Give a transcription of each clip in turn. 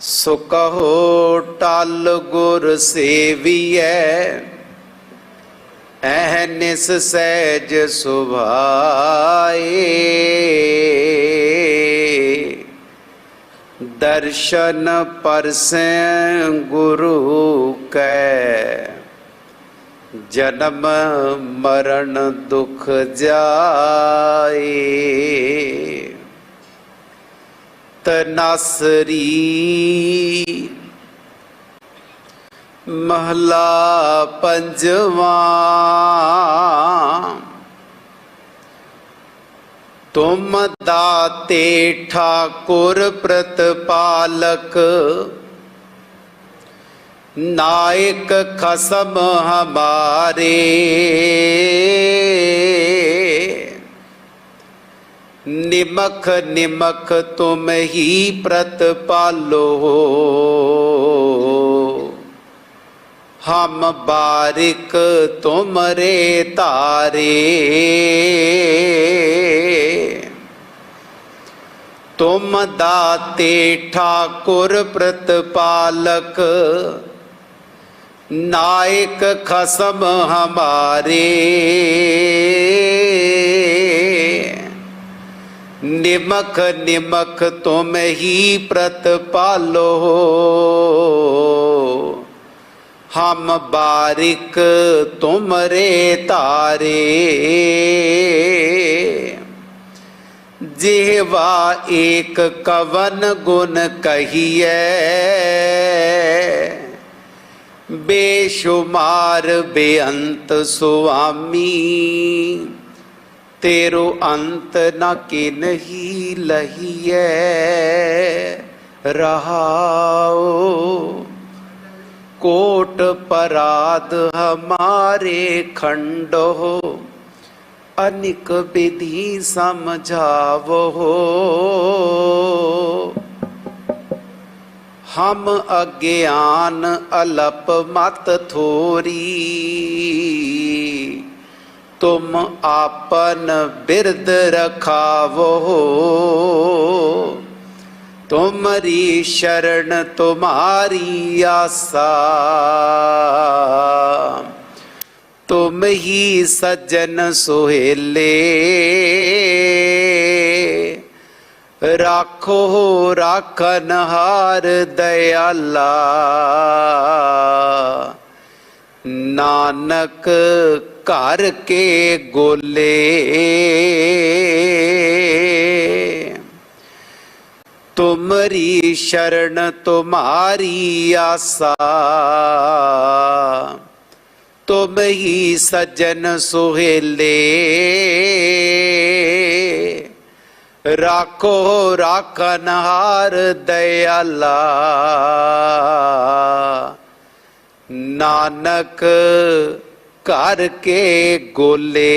ਸੋ ਕਹੋ ਟਲ ਗੁਰ ਸੇਵੀਐ ਐਹਨਿਸ ਸਹਿਜ ਸੁਭਾਏ। ਦਰਸ਼ਨ ਪਰਸੈ ਗੁਰੂ ਕੈ, ਜਨਮ ਮਰਨ ਦੁਖ ਜਾਏ। ਤਨਸਰੀ ਮਹਲਾ ਪੰਜਵਾਂ ਤੁਮ ਦਾਤੇ ਠਾਕੁਰ ਪ੍ਰਤਪਾਲਕ ਨਾਇਕ ਖਸਮ ਹਮਾਰੇ ਨਿਮਖ ਨਿਮਖ ਤੁਮ ਹੀ ਪ੍ਰਤਪਾਲੋ ਹਮ ਬਾਰਿਕ ਤੁਮਰੇ ਤਾਰੇ ਤੁਮ ਦਾਤੇ ਠਾਕੁਰ ਪ੍ਰਤਪਾਲਕ। ਨਾਇਕ ਖਸਮ ਹਮਾਰੇ। ਨਿਮਖ ਨਿਮਖ ਤੁਮ ਹੀ ਪ੍ਰਤ ਪਾਲੋ। ਹਮ ਬਾਰਿਕ ਤੁਮਰੇ ਤਾਰੇ। ਜਿਹਵਾ ਏਕ ਕਵਨ ਗੁਣ ਕਹੀਐ। ਬੇਸ਼ੁਮਾਰ ਬੇਅੰਤ ਸੁਆਮੀ। ਤੇਰੋ ਅੰਤ ਨ ਕਿਨਹੀ ਲਹੀਐ ਰਹਾਓ ਕੋਟ ਪਰਾਧ ਹਮਾਰੇ ਖੰਡੋ, ਅਨਿਕ ਵਿਧੀ ਸਮਝਾਵੋ। ਹਮ ਅਗਿਆਨ ਅਲਪ ਮਤ ਥੋਰੀ ਤੁਮ ਆਪਨ ਬਿਰਦ ਰਖਾਵੋ। ਤੁਮਰੀ ਸ਼ਰਨ ਤੁਮਾਰੀ ਆਸਾ। ਤੁਮ ਹੀ ਸਜਨ ਸੁਹੇਲੇ। ਰਾਖੋ ਰਾਖਨ ਹਾਰ ਦਇਆਲਾ। ਨਾਨਕ ਘਰ ਕੇ ਗੋਲੇ। ਤੁਮਰੀ ਸ਼ਰਨ ਤੁਮਾਰੀ ਆਸਾ। ਤੁਮ ਹੀ ਸਜਨ ਸੁਹੇਲੇ। ਰਾਖੋ ਰਾਖਨ ਹਾਰ ਦਇਆਲਾ। ਨਾਨਕ ਘਰ ਕੇ ਗੋਲੇ।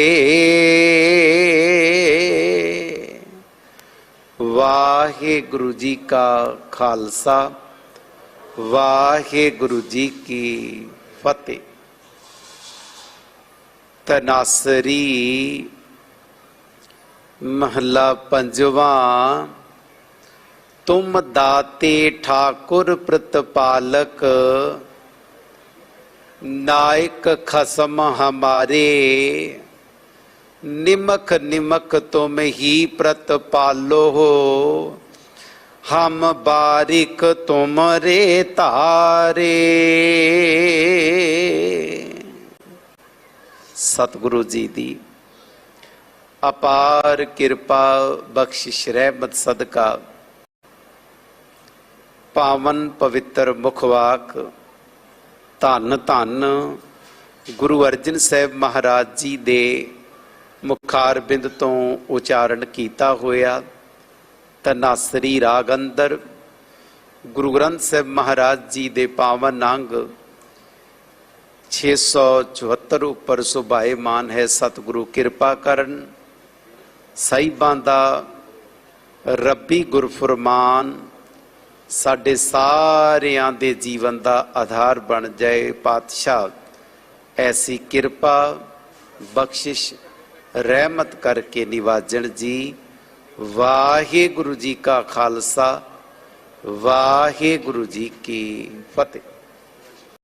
ਵਾਹਿਗੁਰੂ ਜੀ ਕਾ ਖਾਲਸਾ, ਵਾਹਿਗੁਰੂ ਜੀ ਕੀ ਫਤਿਹ। ਤਨਾਸਰੀ ਮਹਲਾ ਪੰਜਵਾਂ, ਤੁਮ ਦਾਤੇ ਠਾਕੁਰ ਪ੍ਰਤਪਾਲਕ ਨਾਇਕ ਖਸਮ ਹਮਾਰੇ, ਨਿਮਕ ਨਿਮਕ ਤੁਮ ਹੀ ਪ੍ਰਤਪਾਲੋ ਹੋ ਹਮ ਬਾਰਿਕ ਤੁਮਰੇ ਧਾਰੇ। ਸਤਿਗੁਰੂ ਜੀ ਦੀ ਅਪਾਰ ਕਿਰਪਾ ਬਖਸ਼ਿਸ਼ ਰਹਿਮਤ ਸਦਕਾ। ਪਾਵਨ ਪਵਿੱਤਰ ਮੁਖਵਾਕ ਧੰਨ ਧੰਨ ਗੁਰੂ ਅਰਜਨ ਸਾਹਿਬ ਮਹਾਰਾਜ ਜੀ ਦੇ ਮੁਖਾਰ ਬਿੰਦ ਤੋਂ ਉਚਾਰਨ ਕੀਤਾ ਹੋਇਆ। ਤਨਾਸਰੀ ਰਾਗ ਅੰਦਰ ਗੁਰੂ ਗ੍ਰੰਥ ਸਾਹਿਬ ਮਹਾਰਾਜ ਜੀ ਦੇ ਪਾਵਨ ਅੰਗ 674 ਉੱਪਰ ਸੁਭਾਏਮਾਨ ਹੈ ਸਤਿਗੁਰੂ ਕਿਰਪਾ ਕਰਨ। ਸਾਈਬਾਂ ਦਾ ਰੱਬੀ ਗੁਰਫਰਮਾਨ ਸਾਡੇ ਸਾਰਿਆਂ ਦੇ ਜੀਵਨ ਦਾ ਆਧਾਰ ਬਣ ਜਾਏ ਪਾਤਸ਼ਾਹ। ਐਸੀ ਕਿਰਪਾ, ਬਖਸ਼ਿਸ਼, ਰਹਿਮਤ ਕਰਕੇ ਨਿਵਾਜਣ ਜੀ। ਵਾਹਿਗੁਰੂ ਜੀ ਕਾ ਖਾਲਸਾ, ਵਾਹਿਗੁਰੂ ਜੀ ਕੀ ਫਤਿਹ।